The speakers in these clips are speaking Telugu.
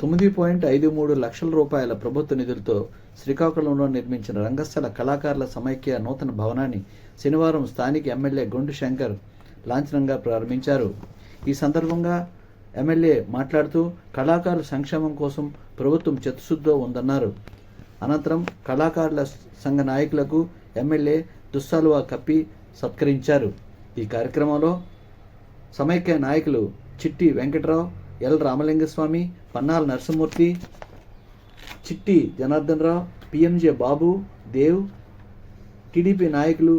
తొమ్మిది పాయింట్ ఐదు మూడు లక్షల రూపాయల ప్రభుత్వ నిధులతో శ్రీకాకుళంలో నిర్మించిన రంగస్థల కళాకారుల సమైక్య నూతన భవనాన్ని శనివారం స్థానిక ఎమ్మెల్యే గుండు శంకర్ లాంఛనంగా ప్రారంభించారు. ఈ సందర్భంగా ఎమ్మెల్యే మాట్లాడుతూ కళాకారుల సంక్షేమం కోసం ప్రభుత్వం చిత్తశుద్ధితో ఉందన్నారు. అనంతరం కళాకారుల సంఘ నాయకులకు ఎమ్మెల్యే దుస్సాలువా కప్పి సత్కరించారు. ఈ కార్యక్రమంలో సమైక్య నాయకులు Chitti Venkatrao L. Ramalingaswamy Pannala Narasimhamurthy Chitti Janardhan Rao P M J Babu Dev TDP నాయకులు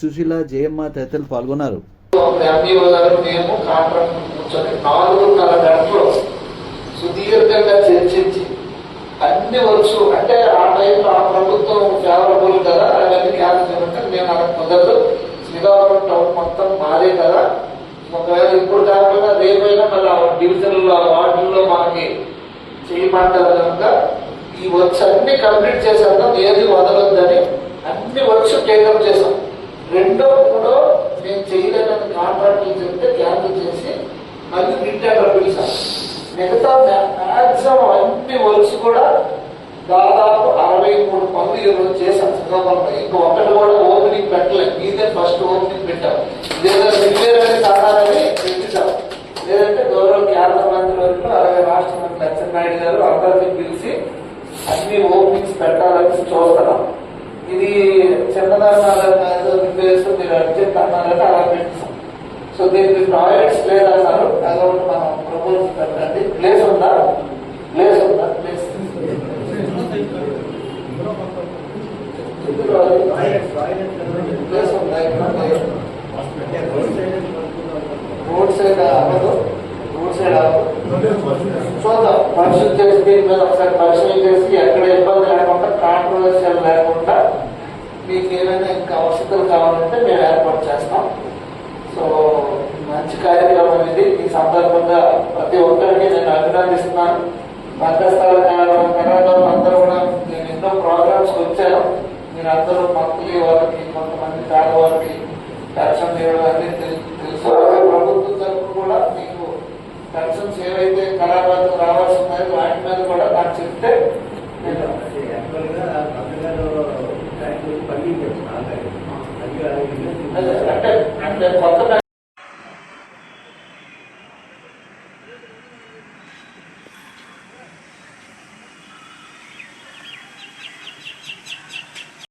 సుశీల జయమ్మ తదితరులు పాల్గొన్నారు. సుదీర్ఘంగా చర్చించి అన్ని వర్క్స్ అంటే ఆ టైంలో ఆ ప్రభుత్వం ఫేవరబుల్ కదా అవన్నీ క్యాన్సిల్ అంటే మేము అక్కడ కుదరదు. శ్రీకాకుళం టౌన్ మొత్తం మాదే కదా. ఒకవేళ ఇప్పుడు కాకుండా రేపైనా మళ్ళీ ఆ డివిజన్లో వార్డుల్లో మనకి చేయమంటారు కనుక ఈ వర్క్స్ అన్ని కంప్లీట్ చేశాక ఏది వదలొద్దని అన్ని వర్క్స్ టేకప్ చేసాం రెండో కూడా నేను చేయలేనని కాంట్రాక్టులు చెప్తే క్యాన్సిల్ చేసి మళ్ళీ రిటర్న్ పిలిచాం మిగతా మ్యాక్సిమం అన్ని వర్క్స్ కూడా దాదాపు అరవై మూడు పనులు ఈరోజు చేశాం శ్రీకాకుళంలో ఇంకా ఒకటి కూడా ఓపెనింగ్ పెట్టలేదు మీదే ఫస్ట్ ఓపెనింగ్ పెట్టాం. ఇదేదో రిపేర్ అనేది నాయుడు గారు అందరినీ పిలిచి అన్ని ఓపెనింగ్స్ పెట్టాలని చూస్తున్నాం. ఇది చిన్నదన్నారో రిపేర్స్ మీరు అర్జెంట్ అన్నారని అలా పెట్టాం సో దీనికి టాయిలెట్స్ లేదన్నారు అదొకటి మనం ప్రపోజ్ పెట్టండి. ప్లేస్ ఉందా? ప్లేస్ ఉందా? ప్లేస్. ప్లేస్ ఉందా రోడ్ సైడ్ అవ్వదు. రోడ్ సైడ్ అవ్వదు. చూద్దాం. పరిశుద్ధి చేసి దీని మీద ఒకసారి పరిశీలన చేసి ఎక్కడ ఇబ్బంది లేకుండా కాంట్రవర్షియల్ లేకుండా మీకు ఏమైనా ఇంకా అవసరాలు కావాలంటే మేము ఏర్పాటు చేస్తాం. సో మంచి కార్యక్రమం ఇది. ఈ సందర్భంగా ప్రతి ఒక్కరికి నేను అభినందిస్తున్నాను. రంగస్థల కళాకారులు అందరూ కూడా నేను ఎన్నో ప్రోగ్రామ్స్ వచ్చాను. మీరు అందరూ మంత్లీ వాళ్ళకి కొంతమంది పేదవాళ్ళకి పెన్షన్ ఇవ్వడం అన్ని తెలు- తెలుసు. ప్రభుత్వం తరఫున కూడా మీకు పెన్షన్స్ ఏవైతే